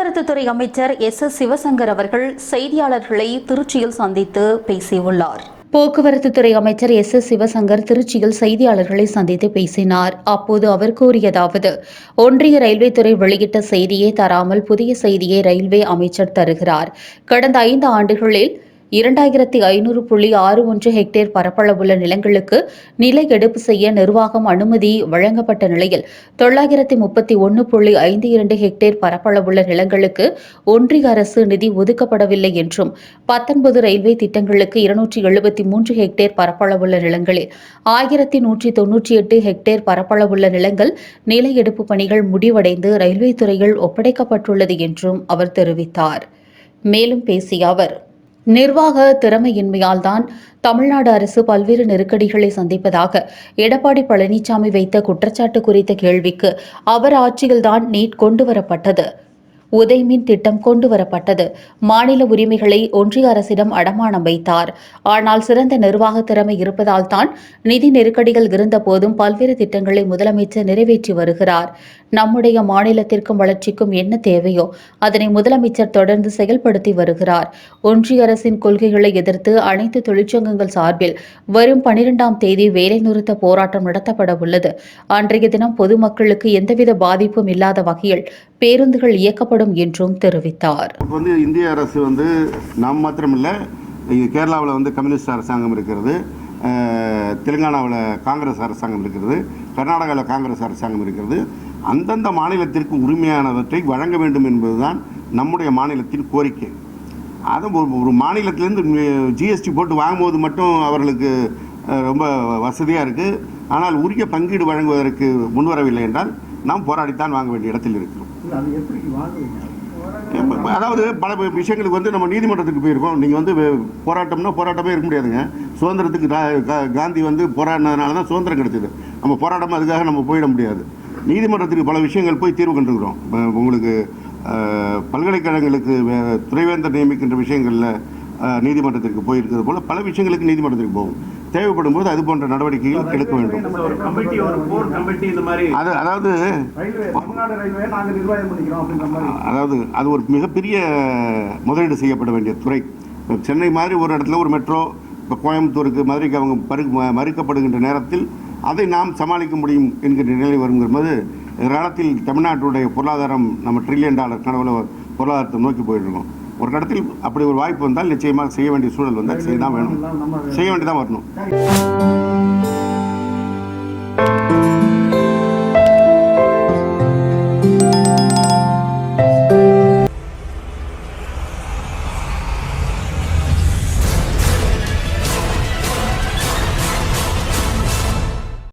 போக்குவரத்து துறை அமைச்சர் எஸ் எஸ் சிவசங்கர் அவர்கள் செய்தியாளர்களை திருச்சியில் சந்தித்து பேசியுள்ளார். போக்குவரத்து துறை அமைச்சர் எஸ் எஸ் சிவசங்கர் திருச்சியில் செய்தியாளர்களை சந்தித்து பேசினார். அப்போது அவர் கூறியதாவது ஒன்றிய ரயில்வே துறை வெளியிட்ட செய்தியை தராமல் புதிய செய்தியை ரயில்வே அமைச்சர் தருகிறார். கடந்த ஐந்து ஆண்டுகளில் இரண்டாயிரத்தி ஐநூறு புள்ளி ஆறு ஒன்று ஹெக்டேர் பரப்பளவுள்ள நிலங்களுக்கு நில எடுப்பு செய்ய நிர்வாகம் அனுமதி வழங்கப்பட்ட நிலையில் தொள்ளாயிரத்தி முப்பத்தி ஒன்று புள்ளி ஐந்து இரண்டு ஹெக்டேர் பரப்பளவுள்ள நிலங்களுக்கு ஒன்றிய அரசு நிதி ஒதுக்கப்படவில்லை என்றும் பத்தொன்பது ரயில்வே திட்டங்களுக்கு இருநூற்றி எழுபத்தி மூன்று ஹெக்டேர் பரப்பளவுள்ள நிலங்களில் ஆயிரத்தி நூற்றி தொன்னூற்றி எட்டு ஹெக்டேர் பரப்பளவுள்ள நிலங்கள் நில எடுப்பு பணிகள் முடிவடைந்து ரயில்வே துறையில் ஒப்படைக்கப்பட்டுள்ளது என்றும் அவர் தெரிவித்தார். மேலும் பேசிய அவர் நிர்வாக திறமையின்மையால் தான் தமிழ்நாடு அரசு பல்வேறு நெருக்கடிகளை சந்திப்பதாக எடப்பாடி பழனிசாமி வைத்த குற்றச்சாட்டு குறித்த கேள்விக்கு அவர் ஆட்சியில்தான் நீட் கொண்டு வரப்பட்டது. உதய்மின் திட்டம் கொண்டுவரப்பட்டது. மாநில உரிமைகளை ஒன்றிய அரசிடம் அடமானம் வைத்தார். ஆனால் சிறந்த நிர்வாக திறமை இருப்பதால் தான் நிதி நெருக்கடிகள் இருந்தபோதும் பல்வேறு திட்டங்களை முதலமைச்சர் நிறைவேற்றி வருகிறார். நம்முடைய மாநிலத்திற்கும் வளர்ச்சிக்கும் என்ன தேவையோ அதனை முதலமைச்சர் தொடர்ந்து செயல்படுத்தி வருகிறார். ஒன்றிய அரசின் கொள்கைகளை எதிர்த்து அனைத்து தொழிற்சங்கங்கள் சார்பில் வரும் பனிரெண்டாம் தேதி வேலைநிறுத்த போராட்டம் நடத்தப்பட உள்ளது. அன்றைய தினம் பொதுமக்களுக்கு எந்தவித பாதிப்பும் இல்லாத வகையில் பேருந்துகள் இயக்கப்படும் என்றும் தெரிவித்தார். இப்போ வந்து இந்திய அரசு வந்து நாம் மாத்திரமில்லை கேரளாவில் வந்து கம்யூனிஸ்ட் அரசாங்கம் இருக்கிறது தெலுங்கானாவில் காங்கிரஸ் அரசாங்கம் இருக்கிறது கர்நாடகாவில் காங்கிரஸ் அரசாங்கம் இருக்கிறது. அந்தந்த மாநிலத்திற்கு உரிமையானவற்றை வழங்க வேண்டும் என்பதுதான் நம்முடைய மாநிலத்தின் கோரிக்கை. அது ஒரு ஒரு மாநிலத்திலேருந்து ஜிஎஸ்டி போட்டு வாங்கும்போது மட்டும் அவர்களுக்கு ரொம்ப வசதியாக இருக்குது ஆனால் உரிய பங்கீடு வழங்குவதற்கு முன்வரவில்லை என்றால் நாம் போராடித்தான் வாங்க வேண்டிய இடத்தில் இருக்கிறோம். அது எப்படி வாங்குவீங்க அதாவது பல விஷயங்களுக்கு வந்து நம்ம நீதிமன்றத்துக்கு போயிருக்கோம். நீங்கள் வந்து போராட்டம்னா போராட்டமே இருக்க முடியாதுங்க. சுதந்திரத்துக்கு காந்தி வந்து போராடினதுனால தான் சுதந்திரம் கிடைச்சது. நம்ம போராட்டம் அதுக்காக நம்ம போயிட முடியாது. நீதிமன்றத்துக்கு பல விஷயங்கள் போய் தீர்வு கண்டுக்கிறோம். உங்களுக்கு பல்கலைக்கழகங்களுக்கு வே- நியமிக்கின்ற விஷயங்களில் நீதிமன்றத்திற்கு போயிருக்கிறது போல் பல விஷயங்களுக்கு நீதிமன்றத்திற்கு போகும் தேவைப்படும் போது அது போன்ற நடவடிக்கைகள் எடுக்க வேண்டும். அது அதாவது அதாவது அது ஒரு மிகப்பெரிய முதலீடு செய்யப்பட வேண்டிய துறை. சென்னை மாதிரி ஒரு இடத்துல ஒரு மெட்ரோ இப்போ கோயம்புத்தூருக்கு மதுரைக்கு அவங்க பரு மறுக்கப்படுகின்ற நேரத்தில் அதை நாம் சமாளிக்க முடியும் என்கின்ற நிலை வருங்கிற போது காலத்தில் தமிழ்நாட்டுடைய பொருளாதாரம் நம்ம ட்ரில்லியன் டாலர் கனவுல பொருளாதாரத்தை நோக்கி போயிட்டுருக்கோம் ஒரு இடத்தில் அப்படி ஒரு வாய்ப்பு வந்தால் நிச்சயமாக செய்ய வேண்டிய சூழல் வந்தால் செய்ய தான் வேணும். செய்ய வேண்டியதான் வரணும்.